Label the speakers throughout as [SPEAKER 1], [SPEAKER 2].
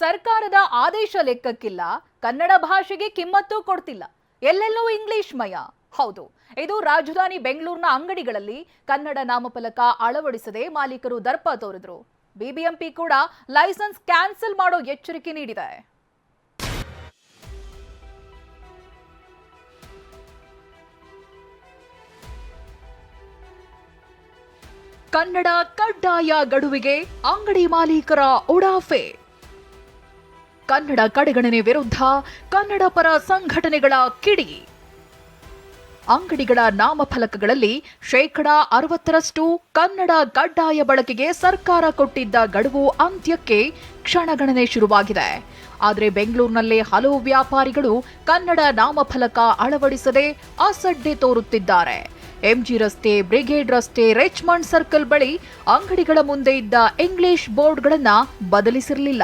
[SPEAKER 1] ಸರ್ಕಾರದ ಆದೇಶ ಲೆಕ್ಕಕ್ಕಿಲ್ಲ. ಕನ್ನಡ ಭಾಷೆಗೆ ಕಿಮ್ಮತ್ತು ಕೊಡ್ತಿಲ್ಲ. ಎಲ್ಲೆಲ್ಲೂ ಇಂಗ್ಲಿಷ್ ಮಯ. ಹೌದು, ಇದು ರಾಜಧಾನಿ ಬೆಂಗಳೂರಿನ ಅಂಗಡಿಗಳಲ್ಲಿ ಕನ್ನಡ ನಾಮಫಲಕ ಅಳವಡಿಸದೆ ಮಾಲೀಕರು ದರ್ಪ ತೋರಿದ್ರು. ಬಿಬಿಎಂಪಿ ಕೂಡ ಲೈಸೆನ್ಸ್ ಕ್ಯಾನ್ಸಲ್ ಮಾಡೋ ಎಚ್ಚರಿಕೆ ನೀಡಿದೆ. ಕನ್ನಡ ಕಡ್ಡಾಯ ಗಡುವಿಗೆ ಅಂಗಡಿ ಮಾಲೀಕರ ಉಡಾಫೆ. ಕನ್ನಡ ಕಡೆಗಣನೆ ವಿರುದ್ಧ ಕನ್ನಡ ಪರ ಸಂಘಟನೆಗಳ ಕಿಡಿ. ಅಂಗಡಿಗಳ ನಾಮಫಲಕಗಳಲ್ಲಿ ಶೇಕಡ ಅರವತ್ತರಷ್ಟು ಕನ್ನಡ ಕಡ್ಡಾಯ ಬಳಕೆಗೆ ಸರ್ಕಾರ ಕೊಟ್ಟಿದ್ದ ಗಡುವು ಅಂತ್ಯಕ್ಕೆ ಕ್ಷಣಗಣನೆ ಶುರುವಾಗಿದೆ. ಆದರೆ ಬೆಂಗಳೂರಿನಲ್ಲಿ ಹಲವು ವ್ಯಾಪಾರಿಗಳು ಕನ್ನಡ ನಾಮಫಲಕ ಅಳವಡಿಸದೆ ಅಸಡ್ಡೆ ತೋರುತ್ತಿದ್ದಾರೆ. ಎಂಜಿ ರಸ್ತೆ, ಬ್ರಿಗೇಡ್ ರಸ್ತೆ, ರೆಚ್ಮಂಡ್ ಸರ್ಕಲ್ ಬಳಿ ಅಂಗಡಿಗಳ ಮುಂದೆ ಇದ್ದ ಇಂಗ್ಲಿಷ್ ಬೋರ್ಡ್ಗಳನ್ನು ಬದಲಿಸಿರಲಿಲ್ಲ.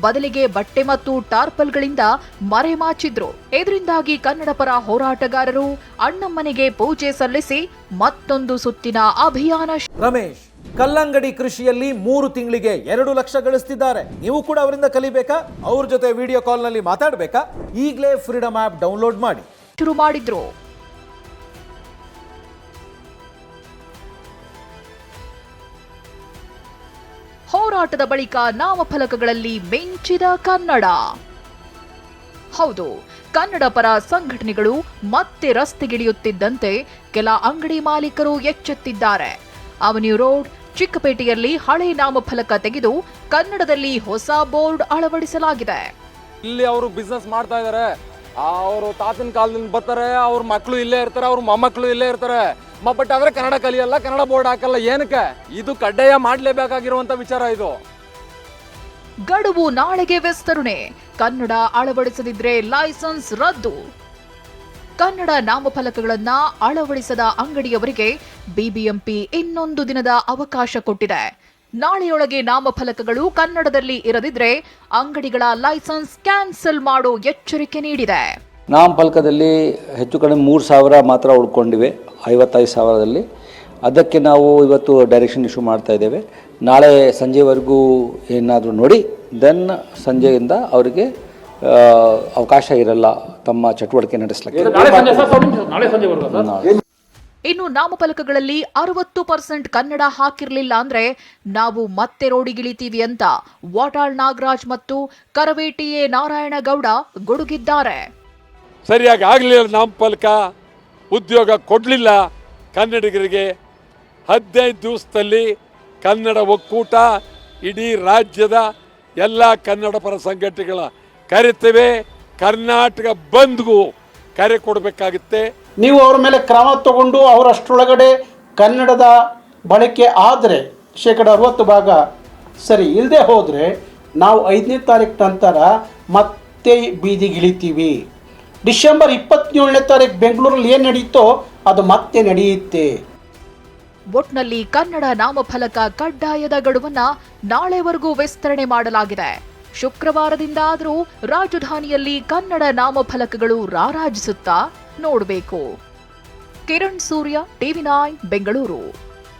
[SPEAKER 1] ಬದಲಿಗೆ ಬಟ್ಟೆ ಮತ್ತು ಟಾರ್ಪಲ್ಗಳಿಂದ ಮರೆಮಾಚಿದ್ರು. ಇದರಿಂದಾಗಿ ಕನ್ನಡ ಪರ ಹೋರಾಟಗಾರರು ಅಣ್ಣಮ್ಮನಿಗೆ ಪೂಜೆ ಸಲ್ಲಿಸಿ ಮತ್ತೊಂದು ಸುತ್ತಿನ ಅಭಿಯಾನ
[SPEAKER 2] ರಮೇಶ್ ಕಲ್ಲಂಗಡಿ ಕೃಷಿಯಲ್ಲಿ ಮೂರು ತಿಂಗಳಿಗೆ ಎರಡು ಲಕ್ಷ ಗಳಿಸ್ತಿದ್ದಾರೆ. ನೀವು ಕೂಡ ಅವರಿಂದ ಕಲಿಬೇಕಾ? ಅವ್ರ ಜೊತೆ ವಿಡಿಯೋ ಕಾಲ್ನಲ್ಲಿ ಮಾತಾಡಬೇಕಾ? ಈಗಲೇ ಫ್ರೀಡಮ್ ಆ್ಯಪ್ ಡೌನ್ಲೋಡ್ ಮಾಡಿ.
[SPEAKER 1] ಶುರು ಮಾಡಿದ್ರು. ಹೋರಾಟದ ಬಳಿಕ ನಾಮಫಲಕಗಳಲ್ಲಿ ಮಿಂಚಿದ ಕನ್ನಡ. ಹೌದು, ಕನ್ನಡ ಪರ ಸಂಘಟನೆಗಳು ಮತ್ತೆ ರಸ್ತೆಗಿಳಿಯುತ್ತಿದ್ದಂತೆ ಕೆಲ ಅಂಗಡಿ ಮಾಲೀಕರು ಎಚ್ಚೆತ್ತಿದ್ದಾರೆ. ಅವನ್ಯೂ ರೋಡ್, ಚಿಕ್ಕಪೇಟೆಯಲ್ಲಿ ಹಳೆ ನಾಮಫಲಕ ತೆಗೆದು ಕನ್ನಡದಲ್ಲಿ ಹೊಸ ಬೋರ್ಡ್ ಅಳವಡಿಸಲಾಗಿದೆ.
[SPEAKER 3] ಇಲ್ಲಿ ಅವರು ಬಿಸ್ನೆಸ್ ಮಾಡ್ತಾ ಇದ್ದಾರೆ ಅವರು ತಾತನ ಕಾಲದಿಂದ ಬರ್ತಾರೆ, ಅವ್ರ ಮಕ್ಕಳು ಇಲ್ಲೇ ಇರ್ತಾರೆ, ಅವ್ರ ಮೊಮ್ಮಕ್ಕಳು ಇಲ್ಲೇ ಇರ್ತಾರೆ. ಬಟ್ ಆದ್ರೆ ಕನ್ನಡ ಕಲಿಯಲ್ಲ, ಕನ್ನಡ ಬೋರ್ಡ್ ಹಾಕಲ್ಲ, ಏನಕ್ಕೆ? ಇದು ಕಡ್ಡಾಯ ಮಾಡಲೇಬೇಕಾಗಿರುವಂತ ವಿಚಾರ ಇದು.
[SPEAKER 1] ಗಡುವು ನಾಳೆಗೆ ವಿಸ್ತರಣೆ. ಕನ್ನಡ ಅಳವಡಿಸದಿದ್ರೆ ಲೈಸೆನ್ಸ್ ರದ್ದು. ಕನ್ನಡ ನಾಮಫಲಕಗಳನ್ನ ಅಳವಡಿಸದ ಅಂಗಡಿಯವರಿಗೆ ಬಿಬಿಎಂಪಿ ಇನ್ನೊಂದು ದಿನದ ಅವಕಾಶ ಕೊಟ್ಟಿದೆ. ನಾಳೆಯೊಳಗೆ ನಾಮಫಲಕಗಳು ಕನ್ನಡದಲ್ಲಿ ಇರದಿದ್ರೆ ಅಂಗಡಿಗಳ ಲೈಸೆನ್ಸ್ ಕ್ಯಾನ್ಸಲ್ ಮಾಡೋ ಎಚ್ಚರಿಕೆ ನೀಡಿದೆ.
[SPEAKER 4] ನಾಮಫಲಕದಲ್ಲಿ ಹೆಚ್ಚು ಕಡಿಮೆ ಮೂರು ಸಾವಿರ ಮಾತ್ರ ಉಳ್ಕೊಂಡಿವೆ ಐವತ್ತೈದು ಸಾವಿರದಲ್ಲಿ. ಅದಕ್ಕೆ ನಾವು ಇವತ್ತು ಡೈರೆಕ್ಷನ್ ಇಶ್ಯೂ ಮಾಡ್ತಾ ಇದ್ದೇವೆ. ನಾಳೆ ಸಂಜೆವರೆಗೂ ಏನಾದರೂ ನೋಡಿ ದೆನ್ ಸಂಜೆಯಿಂದ ಅವರಿಗೆ ಅವಕಾಶ ಇರಲ್ಲ ತಮ್ಮ ಚಟುವಟಿಕೆ ನಡೆಸಲಿಕ್ಕೆ.
[SPEAKER 1] ಇನ್ನು ನಾಮಫಲಕಗಳಲ್ಲಿ ಅರವತ್ತು ಪರ್ಸೆಂಟ್ ಕನ್ನಡ ಹಾಕಿರಲಿಲ್ಲ ಅಂದ್ರೆ ನಾವು ಮತ್ತೆ ರೋಡಿಗಿಳಿತೀವಿ ಅಂತ ವಾಟಾಳ್ ನಾಗರಾಜ್ ಮತ್ತು ಕರವೇಟಿ ಎ ನಾರಾಯಣಗೌಡ ಗುಡುಗಿದ್ದಾರೆ.
[SPEAKER 5] ಸರಿಯಾಗಿ ಆಗಲಿಲ್ಲ ನಾಮಫಲಕ ಉದ್ಯೋಗ ಕೊಡಲಿಲ್ಲ ಕನ್ನಡಿಗರಿಗೆ. ಹದಿನೈದು ದಿವಸದಲ್ಲಿ ಕನ್ನಡ ಒಕ್ಕೂಟ ಇಡೀ ರಾಜ್ಯದ ಎಲ್ಲ ಕನ್ನಡ ಪರ ಸಂಘಟನೆಗಳ ಕರಿತೇವೆ. ಕರ್ನಾಟಕ ಬಂದ್ಗೂ ಕರೆ ಕೊಡಬೇಕಾಗುತ್ತೆ.
[SPEAKER 6] ನೀವು ಅವ್ರ ಮೇಲೆ ಕ್ರಮ ತಗೊಂಡು ಅವರಷ್ಟರೊಳಗಡೆ ಕನ್ನಡದ ಬಳಕೆ ಆದರೆ ಶೇಕಡ ಅರವತ್ತು ಭಾಗ ಸರಿ ಇಲ್ಲದೆ ಹೋದರೆ ನಾವು ಐದನೇ ತಾರೀಕು ನಂತರ ಮತ್ತೆ ಬೀದಿಗಿಳಿತೀವಿ. ಡಿಸೆಂಬರ್ ಇಪ್ಪತ್ತೇಳನೇ ತಾರೀಕು ಬೆಂಗಳೂರಲ್ಲಿ ಏನು ನಡೆಯುತ್ತೋ ಅದು ಮತ್ತೆ ನಡೆಯುತ್ತೆ.
[SPEAKER 1] ಒಟ್ನಲ್ಲಿ ಕನ್ನಡ ನಾಮಫಲಕ ಕಡ್ಡಾಯದ ಗಡುವನ್ನ ನಾಳೆವರೆಗೂ ವಿಸ್ತರಣೆ ಮಾಡಲಾಗಿದೆ. ಶುಕ್ರವಾರದಿಂದ ಆದರೂ ರಾಜಧಾನಿಯಲ್ಲಿ ಕನ್ನಡ ನಾಮಫಲಕಗಳು ರಾರಾಜಿಸುತ್ತಾ ನೋಡಬೇಕು. Kiran Surya, TV nine, Bengaluru.